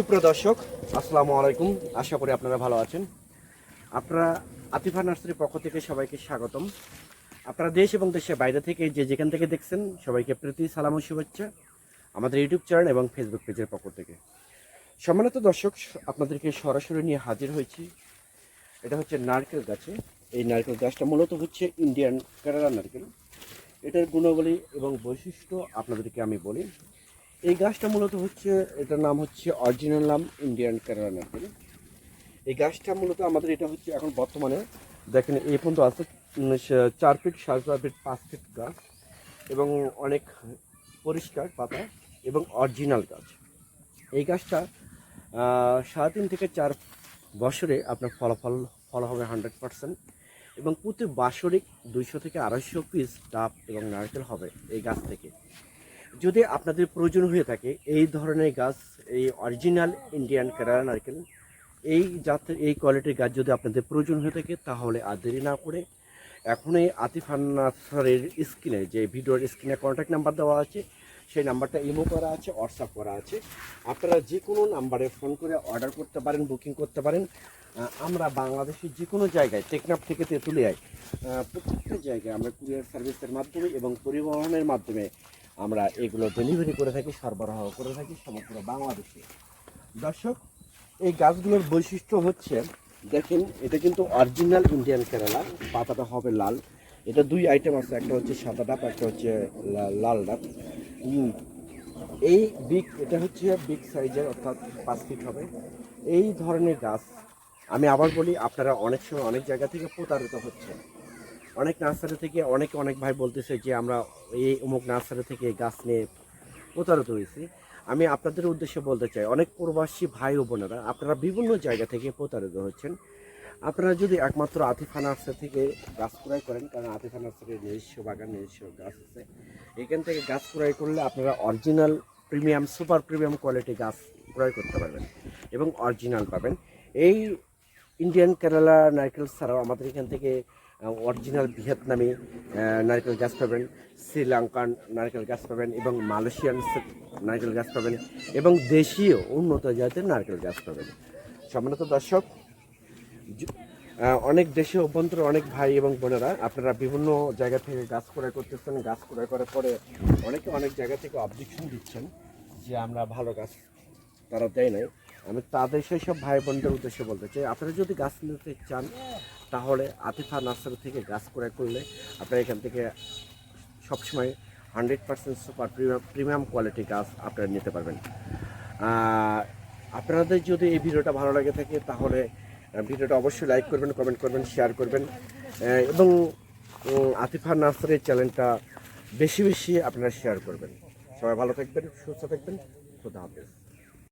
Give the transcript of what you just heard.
সুপ্রিয় দর্শক, আসসালামু আলাইকুম। আশা করি আপনারা ভালো আছেন। আপনারা আতিফা নার্সারির পক্ষ থেকে সবাইকে স্বাগতম। আপনারা দেশ এবং দেশের বাইরে থেকে যে যেখান থেকে দেখছেন, সবাইকে প্রীতি, সালাম ও শুভেচ্ছা আমাদের ইউটিউব চ্যানেল এবং ফেসবুক পেজের পক্ষ থেকে। সম্মানিত দর্শক, আপনাদেরকে সরাসরি নিয়ে হাজির হয়েছি। এটা হচ্ছে নারকেল গাছে। এই নারকেল গাছটা মূলত হচ্ছে ইন্ডিয়ান কেরালা নারকেল। এটার গুণাবলী এবং বৈশিষ্ট্য আপনাদেরকে আমি বলি। এই গাছটা মূলত হচ্ছে, এটার নাম হচ্ছে অরিজিনাল নাম ইন্ডিয়ান কেরালা এই গাছটা মূলত আমাদের এটা হচ্ছে এখন বর্তমানে, দেখেন এই পর্যন্ত আছে চার ফিট, সাড়ে চার ফিট, পাঁচ ফিট গাছ এবং অনেক পরিষ্কার পাতা এবং অরিজিনাল গাছ। এই গাছটা সাড়ে তিন থেকে চার বছরে আপনার ফলাফল, ফল হবে হান্ড্রেড পার্সেন্ট এবং প্রতি বাৎসরিক দুইশো থেকে আড়াইশো পিস ডাব এবং নারকেল হবে এই গাছ থেকে। যদি আপনাদের প্রয়োজন হয়ে থাকে, এই ধরনের গাছ, এই অরিজিনাল ইন্ডিয়ান কেরালা নারকেল এই জাতের এই কোয়ালিটির গাছ যদি আপনাদের প্রয়োজন হয়ে থাকে, তাহলে আর দেরি না করে এখন এখনই আতিফান নার্সারির স্ক্রিনে, যে ভিডিওর স্ক্রিনে কন্ট্যাক্ট নাম্বার দেওয়া আছে, সেই নাম্বারটা ইমো করা আছে হোয়াটসঅ্যাপ করা আছে। আপনারা যে কোনো নাম্বারে ফোন করে অর্ডার করতে পারেন বুকিং করতে পারেন। আমরা বাংলাদেশের যে কোনো জায়গায়, টেকনাফ থেকে তেঁতুলিয়ায় প্রত্যেকটা জায়গায় আমরা কুরিয়ার সার্ভিসের মাধ্যমে এবং পরিবহনের মাধ্যমে আমরা এগুলো ডেলিভারি করে থাকি, সরবরাহ করে থাকি সমগ্র বাংলাদেশে। দর্শক, এই গাছগুলোর বৈশিষ্ট্য হচ্ছে, দেখেন, এটা কিন্তু অরিজিনাল ইন্ডিয়ান কেরালা পাতাটা হবে লাল। এটা দুই আইটেম আছে, একটা হচ্ছে সাদা ডাব, একটা হচ্ছে লাল ডাব। এই বিগ এটা হচ্ছে বিগ সাইজের অর্থাৎ পাঁচ ফিট হবে। এই ধরনের গাছ, আমি আবার বলি, আপনারা অনেক সময় অনেক জায়গা থেকে প্রতারিত হচ্ছে অনেক নার্সারি থেকে অনেকে অনেক ভাই বলতেছে যে আমরা এই অমুক নার্সারি থেকে গাছ নিয়ে প্রতারিত হয়েছি। আমি আপনাদের উদ্দেশ্যে বলতে চাই, অনেক প্রবাসী ভাই ও বোনেরা, আপনারা বিভিন্ন জায়গা থেকে প্রতারিত হচ্ছেন। আপনারা যদি একমাত্র আতিফা নার্সারি থেকে গাছ ক্রয় করেন, কারণ আতিফা নার্সারির নিজস্ব বাগান, নিজস্ব গাছ আছে, এখান থেকে গাছ ক্রয় করলে আপনারা original premium, super premium quality গাছ ক্রয় করতে পারবেন এবং অরিজিনাল পাবেন। এই ইন্ডিয়ান কেরালা নারকেল ছাড়াও আমাদের এখান থেকে অরিজিনাল ভিয়েতনামি নারকেল গাছ পাবেন, শ্রীলঙ্কান নারকেল গাছ পাবেন এবং মালয়েশিয়ান নারকেল গাছ পাবেন এবং দেশীয় উন্নত জাতের নারকেল গাছ পাবেন। সম্মানিত দর্শক অনেক দেশে অভ্যন্তরে অনেক ভাই এবং বোনেরা, আপনারা বিভিন্ন জায়গা থেকে গাছ ক্রয় করতেছেন, গাছ ক্রয় করার পরে অনেকে অনেক জায়গা থেকে অবজেকশন দিচ্ছেন যে আমরা ভালো গাছ তারা দেয় নাই। আমি তাদের সেই সব ভাই বোনদের উদ্দেশ্যে বলতে চাই, আপনারা যদি গাছ নিতে চান তাহলে আতিফা নার্সারি থেকে গাছ ক্রয় করলে আপনারা এখান থেকে সবসময় hundred percent super premium premium quality গাছ আপনারা নিতে পারবেন। আপনাদের যদি এই ভিডিওটা ভালো লাগে থাকে, তাহলে ভিডিওটা অবশ্যই লাইক করবেন কমেন্ট করবেন শেয়ার করবেন। এবং আতিফা নার্সারির চ্যানেলটা বেশি বেশি আপনারা শেয়ার করবেন। সবাই ভালো থাকবেন, সুস্থ থাকবেন, খুদা হাফেজ।